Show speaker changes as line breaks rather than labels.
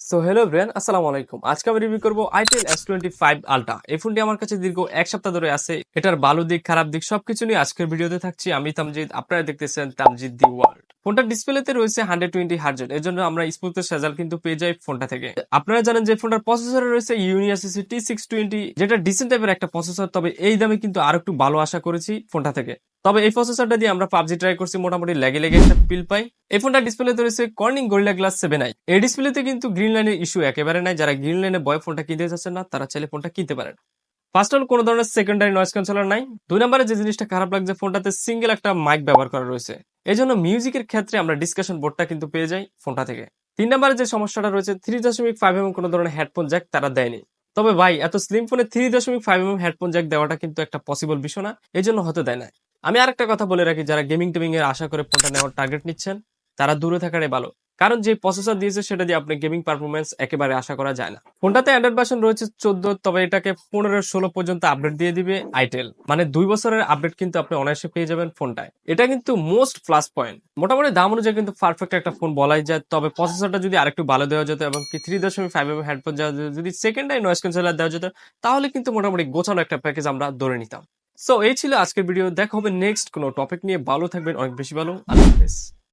So hello brain আসসালামু আলাইকুম। আজকে আমি রিভিউ করব itel S twenty five ultra এই ফোনটি আমার কাছে দীর্ঘ এক সপ্তাহ ধরে আছে। এটার ভালো দিক, খারাপ দিক সবকিছু নিয়ে আজকের ভিডিওতে থাকছি। আমি তামজিদ, আপনারা দেখতেছেন তামজিদ দি ওয়ার্ল্ড। ফোনটার ডিসপ্লেতে রয়েছে হান্ড্রেড টোয়েন্টি হার্জেট এর। জন্য আমরা স্মুথের রেজাল্ট কিন্তু পেয়ে যাই ফোনটা থেকে। আপনারা জানেন যে ফোনটার প্রসেসরে রয়েছে ইউনিভার্সিটি টি সিক্স টোয়েন্টি যেটা ডিসেন্ট টাইপের একটা প্রসেসর তবে এই দামে কিন্তু আরও একটু ভালো আশা করেছি ফোনটা থেকে। তবে এই প্রসেসরটা দিয়ে আমরা পাবজি ট্রাই করছি, মোটামুটি লেগে লেগে একটা পিল পাই। এই ফোনটা ডিসপ্লেতে রয়েছে Corning Gorilla glass seven I এই ডিসপ্লেতে কিন্তু গ্রিন লাইনের ইস্যু একেবারে নাই। যারা গ্রিন লাইনে বয় ফোনটা কিনতে চাচ্ছেন না, তারা চাইলে ফোনটা কিনতে পারেন। ফার্স্ট অল কোনো ধরনের সেকেন্ডারি নয়েজ কন্ট্রোলার নাই। দুই নম্বরে যে জিনিসটা খারাপ লাগছে ফোনটাতে সিঙ্গেল একটা মাইক ব্যবহার করা রয়েছে। এই জন্য মিউজিকের ক্ষেত্রে আমরা ডিসকাশন বোর্ডটা কিন্তু পেয়ে যাই ফোনটা থেকে। তিন নম্বরে যে সমস্যাটা রয়েছে থ্রি দশমিক ফাইভ এম কোনো ধরনের হেডফোন জ্যাক তারা দেয়নি। তবে ভাই, এত স্লিম ফোনে থ্রি দশমিক ফাইভ এম হেডফোন জ্যাক দেওয়াটা কিন্তু একটা পসিবল বিষয় না। এই জন্য হতে দেয় না আমি আরেকটা কথা বলে রাখি, যারা গেমিং টেমিং এর আশা করে ফোনটা নেওয়ার টার্গেট নিচ্ছেন, তারা দূরে থাকাটাই ভালো। কারণ যে প্রসেসর দিয়েছে, সেটা দিয়ে আপনি গেমিং পারফরমেন্স একেবারে আশা করা যায় না। ফোনটাতে অ্যান্ড্রয়েড ভার্সন রয়েছে চোদ্দ, তবে এটাকে পনেরো, ষোলো পর্যন্ত আপডেট দিয়ে দিবে আইটেল মানে দুই বছরের আপডেট কিন্তু আপনি অনায়াসে পেয়ে যাবেন ফোনটায়। এটা কিন্তু মোস্ট প্লাস পয়েন্ট মোটামুটি দাম অনুযায়ী কিন্তু পারফেক্ট একটা ফোন বলাই যায়, তবে প্রসেসরটা যদি আরেকটু ভালো দেওয়া যেত এবং থ্রি দশমিক ফাইভ এম হেডফোন যদি সেকেন্ড আই নয়েস ক্যান্সেলার দেওয়া যেত, তাহলে কিন্তু মোটামুটি গোছানো একটা প্যাকেজ আমরা ধরে নিতাম। সো এই ছিল আজকের ভিডিও দেখা হবে নেক্সট কোনো টপিক নিয়ে। ভালো থাকবেন, অনেক বেশি ভালো। আল্লাহ হাফেজ।